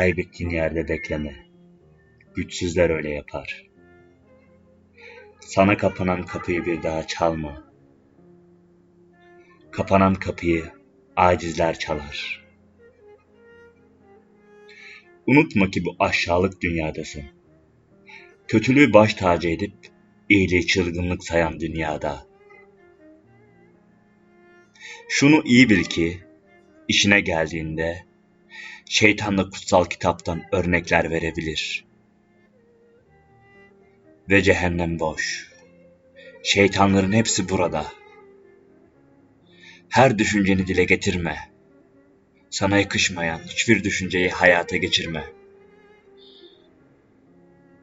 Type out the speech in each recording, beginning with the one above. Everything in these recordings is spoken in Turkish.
Kaybettiğin yerde bekleme. Güçsüzler öyle yapar. Sana kapanan kapıyı bir daha çalma. Kapanan kapıyı acizler çalar. Unutma ki bu aşağılık dünyadasın. Kötülüğü baş tacı edip iyiliği çılgınlık sayan dünyada. Şunu iyi bil ki işine geldiğinde şeytan da kutsal kitaptan örnekler verebilir. Ve cehennem boş. Şeytanların hepsi burada. Her düşünceni dile getirme. Sana yakışmayan hiçbir düşünceyi hayata geçirme.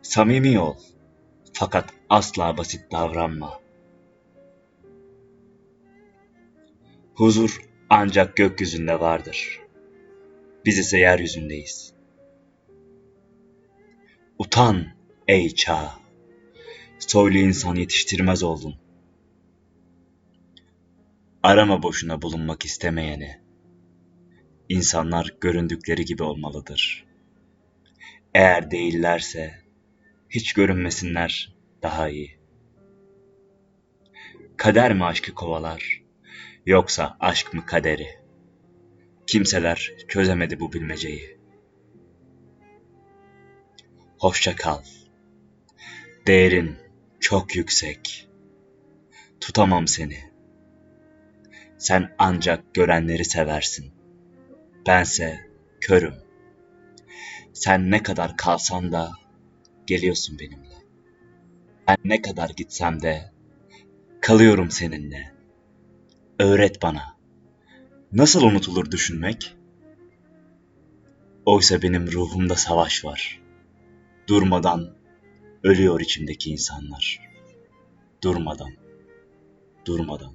Samimi ol. Fakat asla basit davranma. Huzur ancak gökyüzünde vardır. Biz ise yeryüzündeyiz. Utan ey çağ. Soylu insan yetiştirmez oldun. Arama boşuna bulunmak istemeyeni. İnsanlar göründükleri gibi olmalıdır. Eğer değillerse hiç görünmesinler daha iyi. Kader mi aşkı kovalar yoksa aşk mı kaderi? Kimseler çözemedi bu bilmeceyi. Hoşça kal. Değerin çok yüksek. Tutamam seni. Sen ancak görenleri seversin. Bense körüm. Sen ne kadar kalsan da geliyorsun benimle. Ben ne kadar gitsem de kalıyorum seninle. Öğret bana. Nasıl unutulur düşünmek? Oysa benim ruhumda savaş var. Durmadan ölüyor içimdeki insanlar. Durmadan, durmadan.